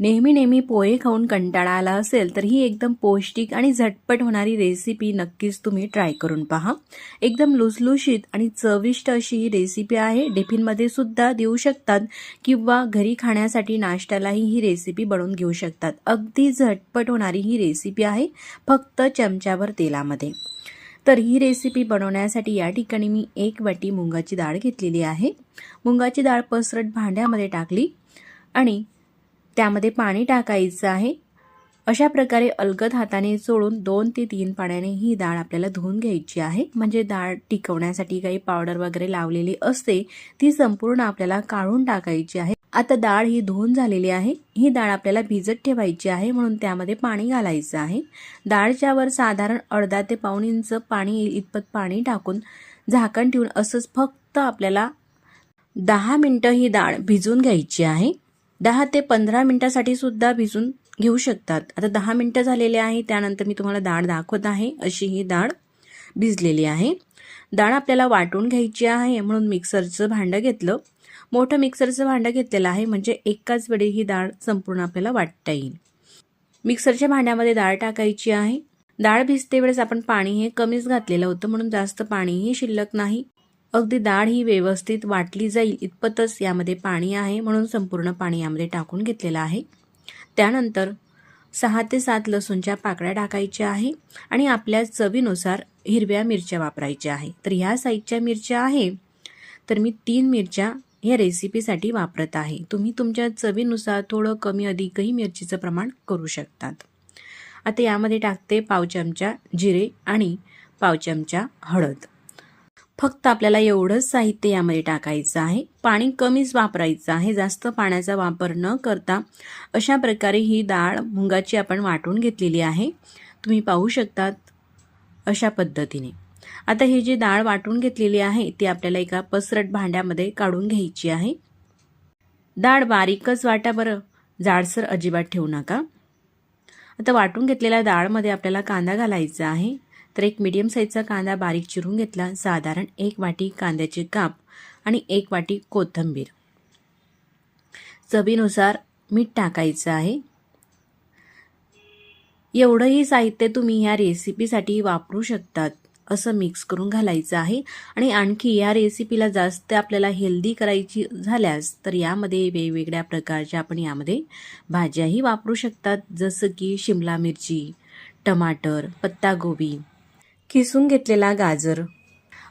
नेहमी नेहमी पोहे खाऊन कंटाळा आला असेल तर ही एकदम पौष्टिक आणि झटपट होणारी रेसिपी नक्कीच तुम्ही ट्राय करून पहा. एकदम लुसलुशीत आणि चविष्ट अशी ही रेसिपी आहे. टिफिनमध्ये सुद्धा देऊ शकतात किंवा घरी खाण्यासाठी नाश्त्यालाही ही रेसिपी बनवून घेऊ शकतात. अगदी झटपट होणारी ही रेसिपी आहे फक्त चमच्यावर तेलामध्ये. तर ही रेसिपी बनवण्यासाठी या ठिकाणी मी एक वाटी मुंगाची डाळ घेतलेली आहे. मुंगाची डाळ पसरट भांड्यामध्ये टाकली आणि त्यामध्ये पाणी टाकायचं आहे. अशा प्रकारे अलगद हाताने चोळून दोन ते तीन पाण्याने ही डाळ आपल्याला धुवून घ्यायची आहे. म्हणजे डाळ टिकवण्यासाठी काही पावडर वगैरे लावलेली असते ती संपूर्ण आपल्याला काढून टाकायची आहे. आता डाळ ही धुवून झालेली आहे. ही डाळ आपल्याला भिजत ठेवायची आहे म्हणून त्यामध्ये पाणी घालायचं आहे. डाळच्या वर साधारण अर्धा ते पाऊण इंच पाणी इतपत पाणी टाकून झाकण ठेवून असंच फक्त आपल्याला दहा मिनटं ही डाळ भिजून घ्यायची आहे. दहा ते पंधरा मिनटासाठी सुद्धा भिजून घेऊ शकतात. आता दहा मिनटं झालेले आहे त्यानंतर मी तुम्हाला डाळ दाखवत आहे. अशी ही डाळ भिजलेली आहे. डाळ आपल्याला वाटून घ्यायची आहे म्हणून मिक्सरचं भांडं घेतलं. मोठं मिक्सरचं भांडं घेतलेलं आहे म्हणजे एकाच वेळी ही डाळ संपूर्ण आपल्याला वाटता येईल. मिक्सरच्या भांड्यामध्ये डाळ टाकायची आहे. डाळ भिजते वेळेस आपण पाणी हे कमीच घातलेलं होतं म्हणून जास्त पाणीही शिल्लक नाही. अगदी डाळ ही व्यवस्थित वाटली जाईल इतपतच यामध्ये पाणी आहे म्हणून संपूर्ण पाणी यामध्ये टाकून घेतलेलं आहे. त्यानंतर सहा ते सात लसूणच्या पाकळ्या टाकायच्या आहे आणि आपल्या चवीनुसार हिरव्या मिरच्या वापरायच्या आहे. तर ह्या साईजच्या मिरच्या आहे. तर मी तीन मिरच्या ह्या रेसिपीसाठी वापरत आहे. तुम्ही तुमच्या चवीनुसार थोडं कमी अधिकही मिरचीचं प्रमाण करू शकतात. आता यामध्ये टाकते पाव चमचा जिरे आणि पाव चमचा हळद. फक्त आपल्याला एवढंच साहित्य यामध्ये टाकायचं आहे. पाणी कमीच वापरायचं आहे. जास्त पाण्याचा वापर न करता अशा प्रकारे ही डाळ मुंगाची आपण वाटून घेतलेली आहे. तुम्ही पाहू शकतात अशा पद्धतीने. आता ही जी डाळ वाटून घेतलेली आहे ती आपल्याला एका पसरट भांड्यामध्ये काढून घ्यायची आहे. डाळ बारीकच वाटा बरं. जाडसर अजिबात ठेवू नका. आता वाटून घेतलेल्या डाळमध्ये आपल्याला कांदा घालायचा आहे. तर एक मीडियम साईजचा कांदा बारीक चिरून घेतला. साधारण एक वाटी कांद्याचे काप आणि एक वाटी कोथिंबीर. चवीनुसार मीठ टाकायचं आहे. एवढंही साहित्य तुम्ही ह्या रेसिपीसाठी वापरू शकतात असं मिक्स करून घालायचं आहे. आणि आणखी या रेसिपीला जास्त आपल्याला हेल्दी करायची झाल्यास तर यामध्ये वेगवेगळ्या प्रकारच्या आपण यामध्ये भाज्याही वापरू शकतात. जसं की शिमला मिरची टमाटर पत्तागोबी किसून घेतलेला गाजर.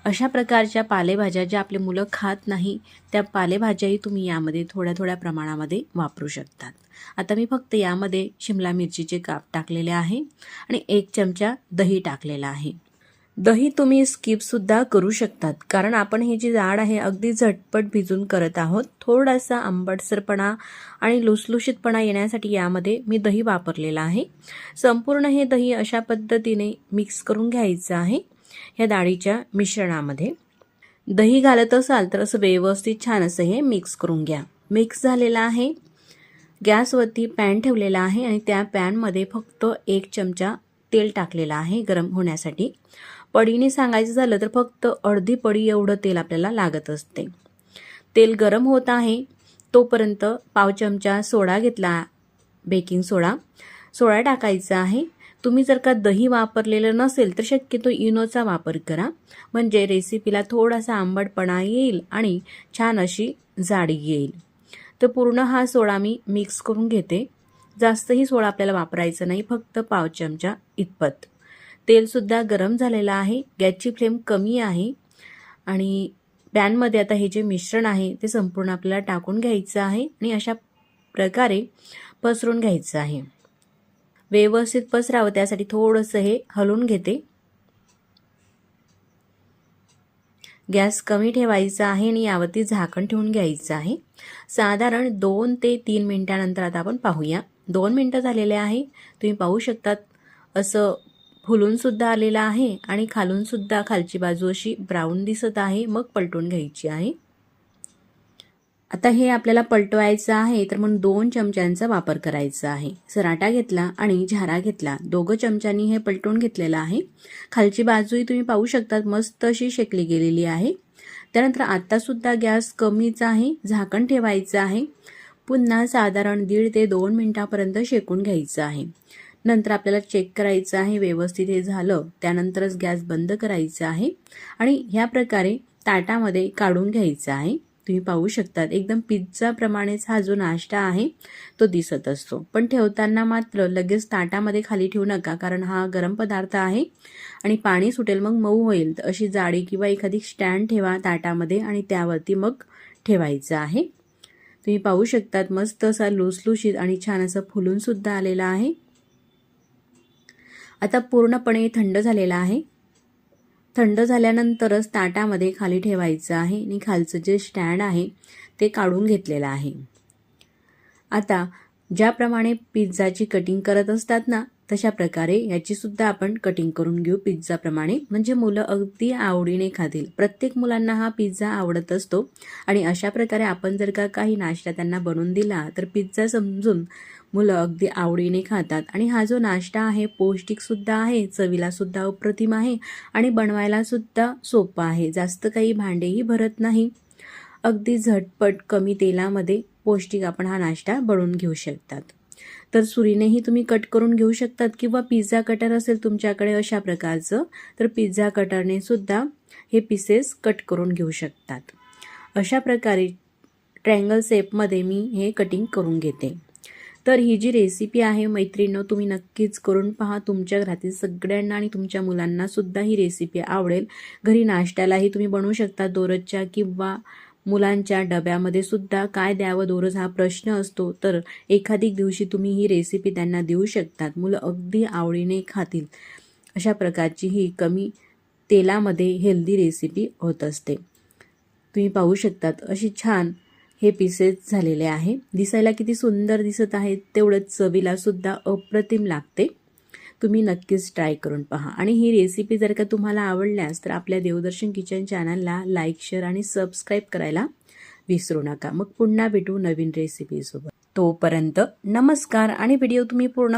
अशा प्रकारच्या पालेभाज्या ज्या आपले मुलं खात नाही त्या पालेभाज्याही तुम्ही यामध्ये थोड्या थोड्या प्रमाणामध्ये वापरू शकतात. आता मी फक्त यामध्ये शिमला मिरचीचे काप टाकलेले आहे आणि एक चमचा दही टाकलेला आहे. दही तुम्ही स्किपसुद्धा करू शकतात. कारण आपण ही जी डाळ आहे अगदी झटपट भिजून करत आहोत. थोडासा आंबटसरपणा आणि लुसलुशीतपणा येण्यासाठी यामध्ये मी दही वापरलेलं आहे. संपूर्ण हे दही अशा पद्धतीने मिक्स करून घ्यायचं आहे ह्या डाळीच्या मिश्रणामध्ये. दही घालत असाल तर असं व्यवस्थित छान असं हे मिक्स करून घ्या. मिक्स झालेलं आहे. गॅसवरती पॅन ठेवलेला आहे आणि त्या पॅनमध्ये फक्त एक चमचा तेल टाकलेलं आहे गरम होण्यासाठी. पडीने सांगायचं झालं तर फक्त अर्धी पडी एवढं तेल आपल्याला लागत असते. तेल गरम होत आहे तोपर्यंत पाव चमचा सोडा घेतला बेकिंग सोडा. सोडा टाकायचा आहे. तुम्ही जर का दही वापरलेलं नसेल तर शक्यतो इनोचा वापर करा. म्हणजे रेसिपीला थोडासा आंबटपणा येईल आणि छान अशी जाडी येईल. तर पूर्ण हा सोडा मी मिक्स करून घेते. जास्तही सोडा आपल्याला वापरायचा नाही फक्त पाव चमचा इतपत. तेलसुद्धा गरम झालेलं आहे. गॅसची फ्लेम कमी आहे. आणि पॅनमध्ये आता हे जे मिश्रण आहे ते संपूर्ण आपल्याला टाकून घ्यायचं आहे आणि अशा प्रकारे पसरून घ्यायचं आहे. व्यवस्थित पसरावं त्यासाठी थोडंसं हे हलवून घेते. गॅस कमी ठेवायचा आहे आणि यावरती झाकण ठेवून घ्यायचं आहे. साधारण दोन ते तीन मिनटानंतर आता आपण पाहूया. दोन मिनटं झालेले आहे. तुम्ही पाहू शकतात असं फुलून सुद्धा आलेला आहे आणि खालून सुद्धा खालची बाजू अशी ब्राऊन दिसत आहे. मग पलटून घ्यायची आहे. आता हे आपल्याला पलटवायचं आहे तर म्हणून दोन चमच्यांचा वापर करायचा आहे. सराटा घेतला आणि झारा घेतला. दोघं चमच्यांनी हे पलटून घेतलेलं आहे. खालची बाजूही तुम्ही पाहू शकतात मस्त अशी शेकली गेलेली आहे. त्यानंतर आत्तासुद्धा गॅस कमीच आहे झाकण ठेवायचं आहे. पुन्हा साधारण दीड ते दोन मिनटापर्यंत शेकून घ्यायचं आहे. नंतर आपल्याला चेक करायचं आहे व्यवस्थित हे झालं त्यानंतरच गॅस बंद करायचा आहे. आणि ह्या प्रकारे ताटामध्ये काढून घ्यायचं आहे. तुम्ही पाहू शकतात एकदम पिझ्झाप्रमाणेच हा जो नाश्ता आहे तो दिसत असतो. पण ठेवताना मात्र लगेच ताटामध्ये खाली ठेवू नका कारण हा गरम पदार्थ आहे आणि पाणी सुटेल मग मऊ होईल. तर अशी जाडी किंवा एखादी स्टँड ठेवा ताटामध्ये आणि त्यावरती मग ठेवायचं आहे. तुम्ही पाहू शकतात मस्त असा लुसलुशीत आणि छान असं फुलूनसुद्धा आलेला आहे. आता पूर्णपणे थंड झालेला आहे. थंड झाल्यानंतरच ताटामध्ये खाली ठेवायचं आहे आणि खालचं जे स्टँड आहे ते काढून घेतलेलं आहे. आता ज्याप्रमाणे पिझ्झाची कटिंग करत असतात ना तशा प्रकारे याची सुद्धा आपण कटिंग करून घेऊ पिझ्झाप्रमाणे. म्हणजे मुलं अगदी आवडीने खातील. प्रत्येक मुलांना हा पिझ्झा आवडत असतो. आणि अशा प्रकारे आपण जर का काही नाश्ता त्यांना बनवून दिला तर पिझ्झा समजून मुलं अगदी आवडीने खातात. आणि हा जो नाश्ता आहे पौष्टिकसुद्धा आहे चवीलासुद्धा अप्रतिम आहे आणि बनवायलासुद्धा सोपं आहे. जास्त काही भांडेही भरत नाही. अगदी झटपट कमी तेलामध्ये पौष्टिक आपण हा नाश्ता बनवून घेऊ शकतात. तर सुरीनेही तुम्ही कट करून घेऊ शकतात किंवा पिझ्झा कटर असेल तुमच्याकडे अशा प्रकारचं तर पिझ्झा कटरने सुद्धा हे पीसेस कट करून घेऊ शकतात. अशा प्रकारे ट्रँगल शेपमध्ये मी हे कटिंग करून घेते. तर ही जी रेसिपी आहे मैत्रिणीनं तुम्ही नक्कीच करून पहा. तुमच्या घरातील सगळ्यांना आणि तुमच्या मुलांनासुद्धा ही रेसिपी आवडेल. घरी नाश्त्यालाही तुम्ही बनवू शकता दोरजच्या किंवा मुलांच्या डब्यामध्ये सुद्धा काय द्यावं दोरज हा प्रश्न असतो तर एखादी दिवशी तुम्ही ही रेसिपी त्यांना देऊ शकतात. मुलं अगदी आवडीने खातील. अशा प्रकारची ही कमी तेलामध्ये हेल्दी रेसिपी होत असते. तुम्ही पाहू शकतात अशी छान हे पीसेस झालेले आहे. दिसायला किती सुंदर दिसत आहेत तेवढंच चवीला सुद्धा अप्रतिम लागते. तुम्ही नक्कीच ट्राय करून पहा. आणि ही रेसिपी जर का तुम्हाला आवडल्यास तर आपल्या देवदर्शन किचन चॅनलला लाईक शेअर आणि सबस्क्राईब करायला विसरू नका. मग पुन्हा भेटू नवीन रेसिपीसोबत तोपर्यंत नमस्कार आणि व्हिडिओ तुम्ही पूर्ण